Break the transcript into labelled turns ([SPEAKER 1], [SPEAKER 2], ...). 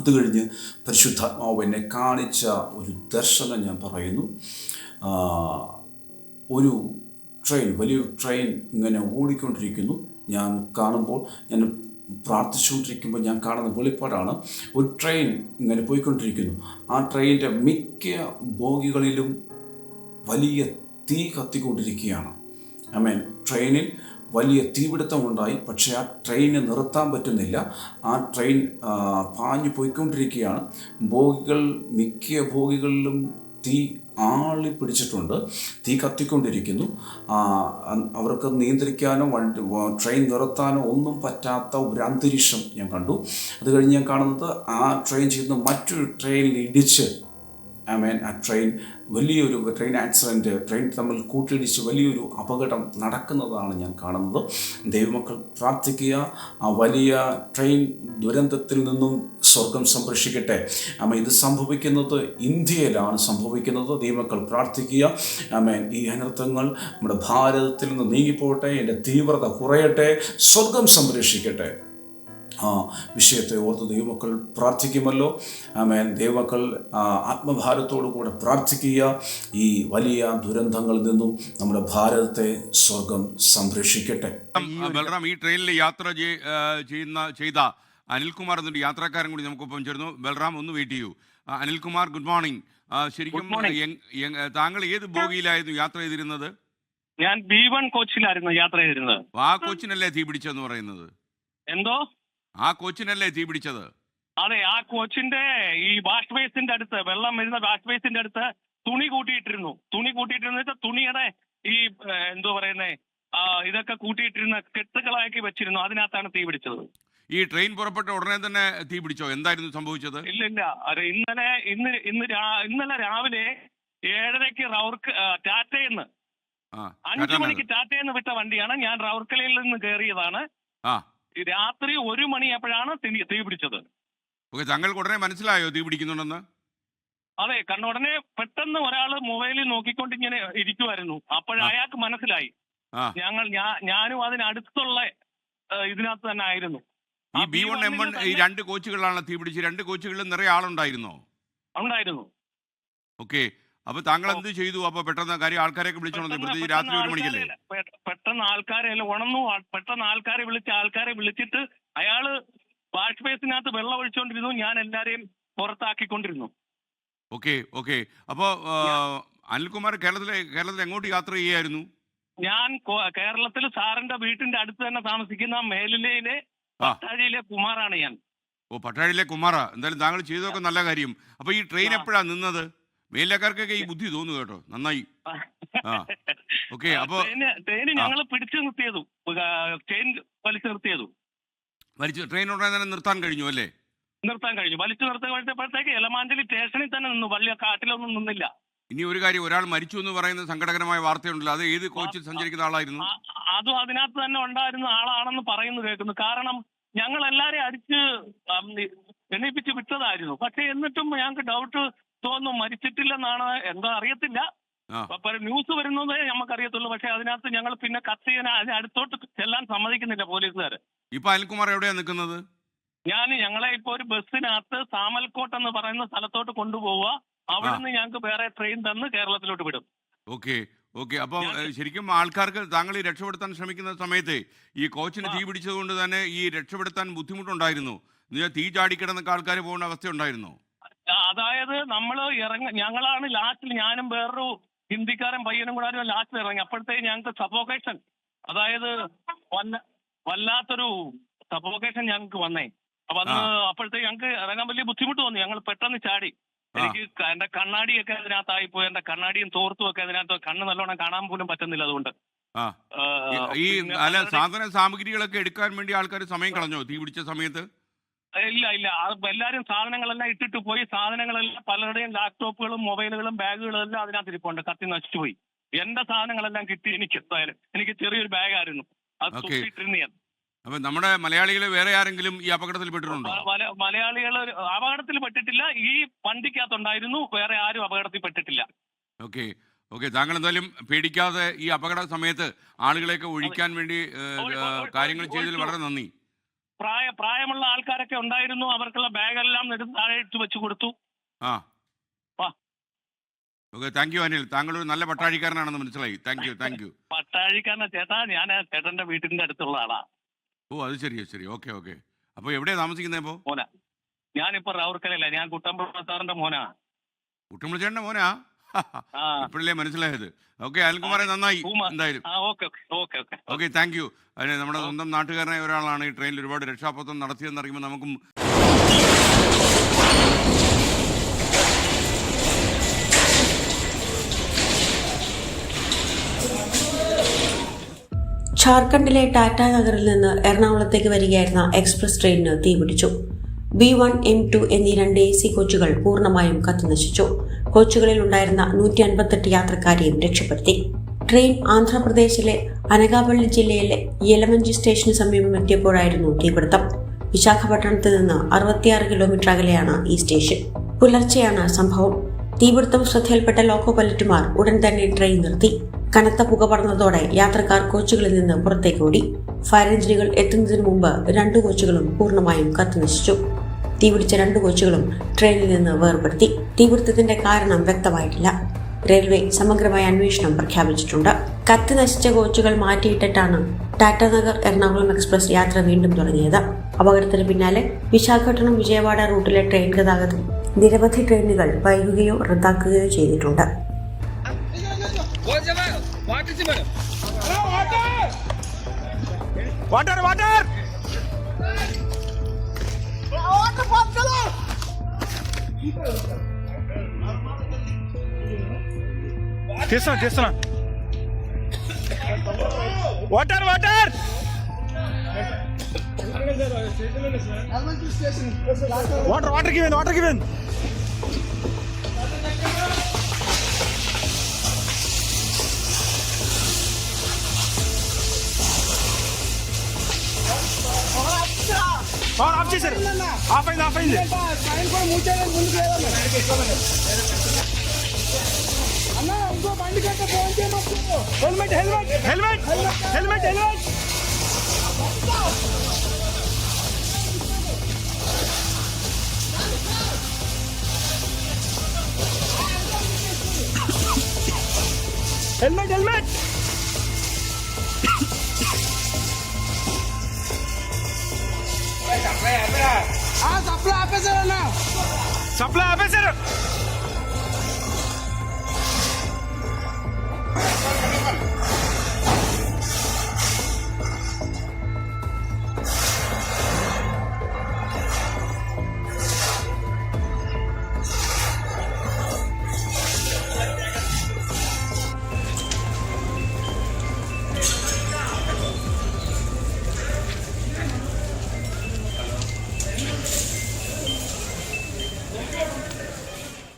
[SPEAKER 1] അത് കഴിഞ്ഞ് പരിശുദ്ധാത്മാവ് എന്നെ കാണിച്ച ഒരു ദർശനം ഞാൻ പറയുന്നു. ഒരു ട്രെയിൻ വലിയൊരു ട്രെയിൻ ഇങ്ങനെ ഓടിക്കൊണ്ടിരിക്കുന്നു. ഞാൻ കാണുമ്പോൾ ഞാൻ പ്രാർത്ഥിച്ചുകൊണ്ടിരിക്കുമ്പോൾ ഞാൻ കാണുന്ന വെളിപ്പാടാണ്. ഒരു ട്രെയിൻ ഇങ്ങനെ പോയിക്കൊണ്ടിരിക്കുന്നു. ആ ട്രെയിനിന്റെ മിക്ക ബോഗികളിലും വലിയ തീ കത്തിക്കൊണ്ടിരിക്കുകയാണ്. ഐ മീൻ ട്രെയിനിൽ വലിയ തീപിടുത്തമുണ്ടായി. പക്ഷേ ആ ട്രെയിന് നിർത്താൻ പറ്റുന്നില്ല. ആ ട്രെയിൻ പാഞ്ഞു പോയിക്കൊണ്ടിരിക്കുകയാണ്. ബോഗികൾ മിക്ക ബോഗികളിലും തീ ആളി പിടിച്ചിട്ടുണ്ട്. തീ കത്തിക്കൊണ്ടിരിക്കുന്നു. അവർക്ക് നിയന്ത്രിക്കാനോ വണ്ടി ട്രെയിൻ നിർത്താനോ ഒന്നും പറ്റാത്ത ഒരു അന്തരീക്ഷം ഞാൻ കണ്ടു. അത് കഴിഞ്ഞ് ഞാൻ കാണുന്നത് ആ ട്രെയിൻ ചെയ്യുന്ന മറ്റൊരു ട്രെയിനിൽ ഇടിച്ച് ഐ മീൻ ആ ട്രെയിൻ വലിയൊരു ട്രെയിൻ ആക്സിഡന്റ് ട്രെയിൻ തമ്മിൽ കൂട്ടിയിടിച്ച് വലിയൊരു അപകടം നടക്കുന്നതാണ് ഞാൻ കാണുന്നത്. ദൈവമക്കൾ പ്രാർത്ഥിക്കുക. ആ വലിയ ട്രെയിൻ ദുരന്തത്തിൽ നിന്നും സ്വർഗം സംരക്ഷിക്കട്ടെ. അമ്മ ഇത് സംഭവിക്കുന്നത് ഇന്ത്യയിലാണ് സംഭവിക്കുന്നത്. ദൈവമക്കൾ പ്രാർത്ഥിക്കുക. ആമേൻ ഈ അനർത്ഥങ്ങൾ നമ്മുടെ ഭാരതത്തിൽ നിന്ന് നീങ്ങിപ്പോകട്ടെ. എന്റെ തീവ്രത കുറയട്ടെ. സ്വർഗം സംരക്ഷിക്കട്ടെ. വിഷയത്തെ ഓർത്ത് ദൈവമക്കൾ പ്രാർത്ഥിക്കുമല്ലോ. ആമേൻ. ദൈവമക്കൾ ആത്മഭാരത്തോടു കൂടെ പ്രാർത്ഥിക്കുക. ഈ വലിയ ദുരന്തങ്ങളിൽ നിന്നും നമ്മുടെ ഭാരതത്തെ സ്വർഗം സംരക്ഷിക്കട്ടെ.
[SPEAKER 2] ബലറാം ബൽറാം ഈ ട്രെയിനിൽ യാത്ര ചെയ്യുന്ന ചെയ്ത അനിൽകുമാർ എന്നൊരു യാത്രക്കാരൻ കൂടി നമുക്കൊപ്പം ചേർന്നു ബലറാം ഒന്ന് വെയിറ്റ് ചെയ്യൂ. Anilkumar good morning. ശരിക്കും താങ്കൾ ഏത് ബോഗിയിലായിരുന്നു യാത്ര ചെയ്തിരുന്നത്?
[SPEAKER 3] ഞാൻ ബി വൺ കോച്ചിലായിരുന്നു യാത്ര ചെയ്തിരുന്നത്.
[SPEAKER 2] ആ കോച്ചിനല്ലേ തീ പിടിച്ചെന്ന് പറയുന്നത്?
[SPEAKER 3] എന്തോ?
[SPEAKER 2] ആ കോച്ചിനല്ലേ തീ പിടിച്ചത്?
[SPEAKER 3] അതെ ആ കോച്ചിന്റെ ഈ വാഷ് ബേസിന്റെ അടുത്ത് വെള്ളം വരുന്ന വാഷ് ബേസിന്റെ അടുത്ത് തുണി കൂട്ടിയിട്ടിരുന്നു. തുണി കൂട്ടിയിട്ടിരുന്ന തുണിയുടെ ഈ എന്തോ പറയുന്നേ ഇതൊക്കെ കൂട്ടിയിട്ടിരുന്ന കെട്ടുകളാക്കി വെച്ചിരുന്നു. അതിനകത്താണ് തീ പിടിച്ചത്.
[SPEAKER 2] ഈ ട്രെയിൻ പുറപ്പെട്ട ഉടനെ തന്നെ തീ പിടിച്ചോ? എന്തായിരുന്നു സംഭവിച്ചത്?
[SPEAKER 3] ഇല്ല ഇല്ല അതെ ഇന്നലെ ഇന്ന് ഇന്ന് ഇന്നലെ രാവിലെ ഏഴരയ്ക്ക് റൗർക്ക് ടാറ്റയെന്ന് അഞ്ചു മണിക്ക് ടാറ്റയെന്ന് വിട്ട വണ്ടിയാണ് ഞാൻ റൗർക്കലയിൽ നിന്ന് കയറിയതാണ് രാത്രി ഒരു മണിയപ്പോഴാണ് തീ പിടിച്ചത്.
[SPEAKER 2] ഓക്കെ താങ്കൾക്ക് ഉടനെ മനസ്സിലായോ തീ പിടിക്കുന്നുണ്ടെന്ന്?
[SPEAKER 3] അതെ കണ്ണുടനെ ഉടനെ പെട്ടെന്ന് ഒരാൾ മൊബൈലിൽ നോക്കിക്കൊണ്ട് ഇങ്ങനെ ഇരിക്കുമായിരുന്നു അപ്പോഴയാൾക്ക് മനസ്സിലായി. ഞങ്ങൾ ഞാനും അതിനടുത്തുള്ള ഇതിനകത്ത് തന്നെ ആയിരുന്നു.
[SPEAKER 2] ഈ ബി വൺ എം വൺ ഈ രണ്ട് കോച്ചുകളാണ് തീ പിടിച്ച് രണ്ട് കോച്ചുകളിൽ നിറയെ ആളുണ്ടായിരുന്നോ?
[SPEAKER 3] ഉണ്ടായിരുന്നു.
[SPEAKER 2] ഓക്കെ. അപ്പൊ താങ്കൾ എന്ത് ചെയ്തു? അപ്പൊ പെട്ടെന്ന് കാര്യം ആൾക്കാരെയൊക്കെ വിളിച്ചോളൂ പ്രത്യേകിച്ച് രാത്രി ഒരു മണിക്കല്ലേ?
[SPEAKER 3] പെട്ടെന്ന് ആൾക്കാരെ ഉണന്നു പെട്ടെന്ന് ആൾക്കാരെ വിളിച്ച് ആൾക്കാരെ വിളിച്ചിട്ട് അയാൾ വാഷ് ബേസിനകത്ത് വെള്ളം ഒഴിച്ചുകൊണ്ടിരുന്നു ഞാൻ എല്ലാരെയും പുറത്താക്കിക്കൊണ്ടിരുന്നു.
[SPEAKER 2] Okay okay. അപ്പോ അനിൽകുമാർ കേരളത്തിലെ കേരളത്തിൽ എങ്ങോട്ട് യാത്ര ചെയ്യായിരുന്നു?
[SPEAKER 3] ഞാൻ കേരളത്തിൽ സാറിന്റെ വീട്ടിന്റെ അടുത്ത് തന്നെ താമസിക്കുന്ന മേലിലയിലെ. പട്ടാഴിയിലെ കുമാറാണ് ഞാൻ.
[SPEAKER 2] ഓ പട്ടാഴിയിലെ കുമാറ. എന്തായാലും താങ്കൾ ചെയ്തതൊക്കെ നല്ല കാര്യം. അപ്പൊ ഈ ട്രെയിൻ. എപ്പോഴാ നിന്നത്? മേലക്കാർക്കൊക്കെ ഈ ബുദ്ധി തോന്നുന്നു കേട്ടോ. നന്നായി. ആ. ഓക്കെ, അപ്പൊ
[SPEAKER 3] ട്രെയിന്. ഞങ്ങൾ പിടിച്ചു നിർത്തിയതു. ചെയിൻ വലിച്ചു നിർത്തിയതു.
[SPEAKER 2] വലിച്ചു ട്രെയിൻ ഉടനെ തന്നെ നിർത്താൻ കഴിഞ്ഞു അല്ലേ?
[SPEAKER 3] നിർത്താൻ കഴിഞ്ഞു. വലിച്ചു നിർത്തപ്പോഴത്തേക്ക് എലമാഞ്ചലി സ്റ്റേഷനിൽ തന്നെ നിന്നു. വലിയ കാട്ടിലൊന്നും നിന്നില്ല.
[SPEAKER 2] ഇനി ഒരു കാര്യം ഒരാൾ മരിച്ചു എന്ന് പറയുന്ന സങ്കടകരമായ വാർത്തയുണ്ടല്ലോ. അത് ഏത് കോച്ചിൽ സഞ്ചരിക്കുന്ന ആളായിരുന്നു?
[SPEAKER 3] അതും അതിനകത്ത് തന്നെ ഉണ്ടായിരുന്ന ആളാണെന്ന് പറയുന്നു കേൾക്കുന്നു. കാരണം ഞങ്ങൾ എല്ലാരെയും അടിച്ച് എണ്ണിപ്പിച്ച് വിട്ടതായിരുന്നു. പക്ഷെ എന്നിട്ടും ഞങ്ങൾക്ക് ഡൗട്ട് തോന്നുന്നു മരിച്ചിട്ടില്ലെന്നാണ് എന്താ അറിയത്തില്ല. ന്യൂസ് വരുന്നതേ നമുക്കറിയത്തുള്ളൂ. പക്ഷെ അതിനകത്ത് ഞങ്ങൾ പിന്നെ കത്ത് ചെയ്യാൻ അതിന് അടുത്തോട്ട് ചെല്ലാൻ സമ്മതിക്കുന്നില്ല പോലീസുകാർ
[SPEAKER 2] ഇപ്പൊ അനിൽകുമാർ എവിടെയാ നിൽക്കുന്നത്?
[SPEAKER 3] ഞാൻ ഞങ്ങളെ ഇപ്പൊ ഒരു ബസ്സിനകത്ത് സാമൽക്കോട്ട് എന്ന് പറയുന്ന സ്ഥലത്തോട്ട് കൊണ്ടുപോവുക. അവിടുന്ന് ഞങ്ങൾക്ക് വേറെ ട്രെയിൻ തന്ന് കേരളത്തിലോട്ട് വിടും.
[SPEAKER 2] ഓക്കെ. ഓക്കെ. അപ്പോൾ ശരിക്കും ആൾക്കാർക്ക് താങ്കൾ ഈ രക്ഷപ്പെടുത്താൻ ശ്രമിക്കുന്ന സമയത്ത് ഈ കോച്ചിന് തീ പിടിച്ചതുകൊണ്ട് തന്നെ ഈ രക്ഷപ്പെടുത്താൻ ബുദ്ധിമുട്ടുണ്ടായിരുന്നു. തീ ചാടിക്കിടന്നൊക്കെ ആൾക്കാർ പോകുന്ന അവസ്ഥ ഉണ്ടായിരുന്നോ
[SPEAKER 3] അതായത് നമ്മൾ ഇറങ്ങ ഞങ്ങളാണ് ലാസ്റ്റിൽ ഞാനും വേറൊരു ഹിന്ദിക്കാരൻ പയ്യനും കൂടെ ലാസ്റ്റിൽ ഇറങ്ങി. അപ്പോഴത്തേക്ക് ഞങ്ങൾക്ക് സപ്പോക്കേഷൻ അതായത് വല്ല വല്ലാത്തൊരു സപ്പോക്കേഷൻ ഞങ്ങൾക്ക് വന്നേ. അപ്പൊ അന്ന് അപ്പോഴത്തേക്ക് ഞങ്ങൾക്ക് ഇറങ്ങാൻ വലിയ ബുദ്ധിമുട്ട് തോന്നി. ഞങ്ങൾ പെട്ടെന്ന് ചാടി. എനിക്ക് എന്റെ കണ്ണാടിയൊക്കെ അതിനകത്തായി പോയി. എന്റെ കണ്ണാടിയും തോർത്തും ഒക്കെ അതിനകത്ത് കണ്ണ് നല്ലോണം കാണാൻ പോലും പറ്റുന്നില്ല അതുകൊണ്ട്.
[SPEAKER 2] ഈ- ഈ അല്ല സാധന സാമഗ്രികളൊക്കെ എടുക്കാൻ വേണ്ടി ആൾക്കാർ സമയം കളഞ്ഞോ? തീ പിടിച്ച സമയത്ത്?
[SPEAKER 3] ഇല്ല ഇല്ല. എല്ലാവരും എല്ലാരും സാധനങ്ങളെല്ലാം ഇട്ടിട്ട് പോയി. സാധനങ്ങളെല്ലാം പലരുടെയും ലാപ്ടോപ്പുകളും മൊബൈലുകളും ബാഗുകളും എല്ലാം അതിനകത്ത് ഇരിപ്പുണ്ട് കത്തി നശിച്ചു പോയി. എന്റെ സാധനങ്ങളെല്ലാം കിട്ടി എനിക്ക്. എന്തായാലും എനിക്ക് ചെറിയൊരു ബാഗായിരുന്നു അത്. തൂക്കിയിട്ടിരുന്ന ഞാൻ
[SPEAKER 2] അപ്പൊ നമ്മുടെ മലയാളികളെ വേറെ ആരെങ്കിലും ഈ അപകടത്തിൽ പെട്ടിട്ടുണ്ടോ?
[SPEAKER 3] മലയാളികൾ അപകടത്തിൽ പെട്ടിട്ടില്ല. ഈ വണ്ടിക്കകത്തുണ്ടായിരുന്നു. വേറെ ആരും അപകടത്തിൽ പെട്ടിട്ടില്ല.
[SPEAKER 2] ഓക്കെ ഓക്കെ താങ്കൾ എന്തായാലും പേടിക്കാതെ ഈ അപകട സമയത്ത് ആളുകളെയൊക്കെ ഒഴിക്കാൻ വേണ്ടി കാര്യങ്ങൾ ചെയ്തതിൽ വളരെ നന്ദി.
[SPEAKER 3] പ്രായ പ്രായമുള്ള ആൾക്കാരൊക്കെ ഉണ്ടായിരുന്നു. അവർക്കുള്ള ബാഗെല്ലാം എടുത്ത് താഴെ ഇട്ട് വെച്ച് കൊടുത്തു.
[SPEAKER 2] ആ. Okay thank you Anil. താങ്കൾ ഒരു നല്ല പട്ടാഴിക്കാരനാണെന്ന് മനസ്സിലായി. Thank you thank you.
[SPEAKER 3] പട്ടാഴിക്കാരനെ ചേട്ടാ. ഞാൻ ചേട്ടന്റെ വീട്ടിന്റെ അടുത്തുള്ള ആളാ.
[SPEAKER 2] ഓ അത് ശരി ശരി. Okay okay. അപ്പൊ എവിടെയാ താമസിക്കുന്നത് ഇപ്പോ?
[SPEAKER 3] മോന. ഞാനിപ്പോ റൗർക്കലല്ല ഞാൻ കുട്ടമ്പുഴ സാറിന്റെ മോനാ
[SPEAKER 2] കുട്ടമ്പളച്ചേട്ടന്റെ മോനാ?
[SPEAKER 3] ആ
[SPEAKER 2] ഇപ്പോഴല്ലേ മനസ്സിലായത്. ഓക്കെ അനിൽകുമാറെ നന്നായി. എന്തായാലും.
[SPEAKER 3] Okay okay okay
[SPEAKER 2] okay. Thank you. അതിന് നമ്മുടെ സ്വന്തം നാട്ടുകാരനായ ഒരാളാണ് ഈ ട്രെയിനിൽ ഒരുപാട് രക്ഷാപ്രവർത്തനം നടത്തിയെന്ന് അറിയുമ്പോൾ നമുക്കും
[SPEAKER 4] ഝാർഖണ്ഡിലെ ടാറ്റാ നഗറിൽ നിന്ന് എറണാകുളത്തേക്ക് വരികയായിരുന്ന എക്സ്പ്രസ് ട്രെയിനിന് തീപിടിച്ചു. ബി വൺ എം ടു എന്നീ രണ്ട് എ സി കോച്ചുകൾ പൂർണമായും കത്തുനശിച്ചു. കോച്ചുകളിൽ ഉണ്ടായിരുന്ന നൂറ്റി അൻപത്തെട്ട് യാത്രക്കാരെയും രക്ഷപ്പെടുത്തി. ട്രെയിൻ ആന്ധ്രാപ്രദേശിലെ അനകാപള്ളി ജില്ലയിലെ യലമഞ്ചി സ്റ്റേഷന് സമീപം എത്തിയപ്പോഴായിരുന്നു തീപിടുത്തം. വിശാഖപട്ടണത്ത് നിന്ന് അറുപത്തിയാറ് കിലോമീറ്റർ അകലെയാണ് ഈ സ്റ്റേഷൻ. പുലർച്ചെയാണ് സംഭവം. തീപിടുത്തം ശ്രദ്ധയിൽപ്പെട്ട ലോക്കോ പൈലറ്റുമാർ ഉടൻ തന്നെ ട്രെയിൻ നിർത്തി. കനത്ത പുക പടർന്നതോടെ യാത്രക്കാർ കോച്ചുകളിൽ നിന്ന് പുറത്തേക്ക് ഓടി. ഫയർ എഞ്ചിനുകൾ എത്തുന്നതിന് മുമ്പ് രണ്ടു കോച്ചുകളും പൂർണമായും കത്തിനശിച്ചു. തീപിടിച്ച രണ്ട് കോച്ചുകളും ട്രെയിനിൽ നിന്ന് വേർപെടുത്തി. തീപിടുത്തത്തിന്റെ കാരണം വ്യക്തമായിട്ടില്ല. റെയിൽവേ സമഗ്രമായ അന്വേഷണം പ്രഖ്യാപിച്ചിട്ടുണ്ട്. കത്തി നശിച്ച കോച്ചുകൾ മാറ്റിയിട്ടിട്ടാണ് ടാറ്റാനഗർ എറണാകുളം എക്സ്പ്രസ് യാത്ര വീണ്ടും തുടങ്ങിയത്. അപകടത്തിന് പിന്നാലെ വിശാഖപട്ടണം വിജയവാഡ റൂട്ടിലെ ട്രെയിൻ ഗതാഗതം. നിരവധി ട്രെയിനുകൾ വൈകുകയോ റദ്ദാക്കുകയോ ചെയ്തിട്ടുണ്ട്.
[SPEAKER 5] Water water! తీస్తున్నా తీస్తున్నా water water! Water water given water given of చేశారు ఆఫ్ అయింది ఆఫ్ అయింది helmet helmet helmet helmet helmet helmet helmet आज आपला अभ्यास ना आपला अभ्यास